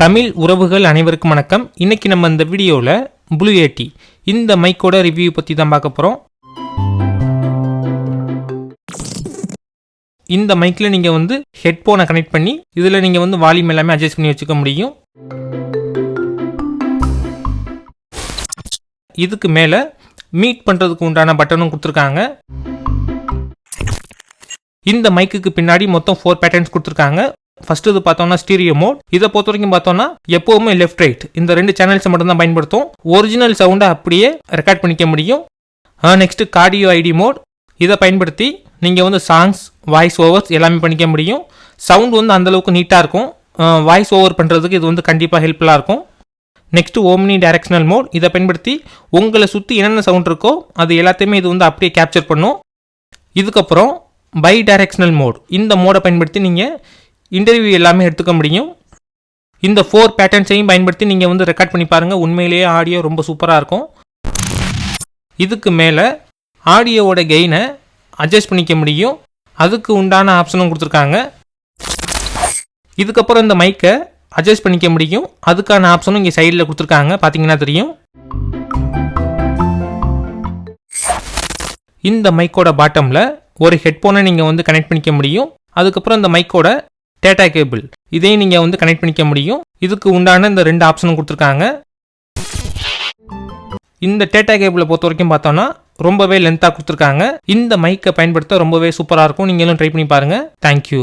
தமிழ் உறவுகள் அனைவருக்கும் வணக்கம். இன்னைக்கு நம்ம இந்த வீடியோவில் ப்ளூ ஏட்டி இந்த மைக்கோட ரிவ்யூ பற்றி தான் பார்க்க போகிறோம் இந்த மைக்கில் நீங்கள் வந்து ஹெட்ஃபோனை கனெக்ட் பண்ணி இதில் நீங்கள் வந்து வால்யூம் எல்லாமே அட்ஜஸ்ட் பண்ணி வச்சுக்க முடியும். இதுக்கு மேலே மீட் பண்ணுறதுக்கு உண்டான பட்டனும் கொடுத்துருக்காங்க. இந்த மைக்குக்கு பின்னாடி மொத்தம் ஃபோர் பேட்டர்ன்ஸ் கொடுத்துருக்காங்க. ஃபர்ஸ்ட் இது பார்த்தோம்னா ஸ்டீரியோ மோட் இதை பொறுத்த வரைக்கும் பார்த்தோம்னா எப்போவுமே லெஃப்ட் ரைட் இந்த ரெண்டு சேனல்ஸை மட்டும் தான் பயன்படுத்தும். ஒரிஜினல் சவுண்டை அப்படியே ரெக்கார்ட் பண்ணிக்க முடியும். நெக்ஸ்ட் கார்டியோ ஐடி மோட் இதை பயன்படுத்தி நீங்கள் வந்து சாங்ஸ் வாய்ஸ் ஓவர்ஸ் எல்லாமே பண்ணிக்க முடியும். சவுண்ட் வந்து அந்தளவுக்கு நீட்டாக இருக்கும். வாய்ஸ் ஓவர் பண்ணுறதுக்கு இது வந்து கண்டிப்பாக ஹெல்ப்ஃபுல்லாக இருக்கும். நெக்ஸ்ட் ஓம்னி டைரக்ஷனல் மோட் இதை பயன்படுத்தி உங்களை சுற்றி என்னென்ன சவுண்ட் இருக்கோ அது எல்லாத்தையுமே இது வந்து அப்படியே கேப்சர் பண்ணும். இதுக்கப்புறம் பை டைரக்ஷனல் மோட் இந்த மோடை பயன்படுத்தி நீங்கள் இன்டர்வியூ எல்லாமே எடுத்துக்க முடியும். இந்த ஃபோர் பேட்டர்ன்ஸையும் பயன்படுத்தி நீங்கள் வந்து ரெக்கார்ட் பண்ணி பாருங்கள் உண்மையிலேயே ஆடியோ ரொம்ப சூப்பராக இருக்கும். இதுக்கு மேலே ஆடியோவோட கெயினை அட்ஜஸ்ட் பண்ணிக்க முடியும். அதுக்கு உண்டான ஆப்ஷனும் கொடுத்துருக்காங்க. இதுக்கப்புறம் இந்த மைக்கை அட்ஜஸ்ட் பண்ணிக்க முடியும். அதுக்கான ஆப்ஷனும் இங்கே சைடில் கொடுத்துருக்காங்க. பார்த்தீங்கன்னா தெரியும். இந்த மைக்கோட பாட்டமில் ஒரு ஹெட்ஃபோனை நீங்கள் வந்து கனெக்ட் பண்ணிக்க முடியும். அதுக்கப்புறம் இந்த மைக்கோட டேட்டா கேபிள் இதையும் நீங்கள் வந்து கனெக்ட் பண்ணிக்க முடியும். இதுக்கு உண்டான இந்த ரெண்டு ஆப்ஷனும் கொடுத்துருக்காங்க. இந்த டேட்டா கேபிளை பொறுத்த வரைக்கும் பார்த்தோன்னா ரொம்பவே லென்த்தாக கொடுத்துருக்காங்க. இந்த மைக்கை பயன்படுத்த ரொம்பவே சூப்பராக இருக்கும். நீங்களும் ட்ரை பண்ணி பாருங்கள் தேங்க்யூ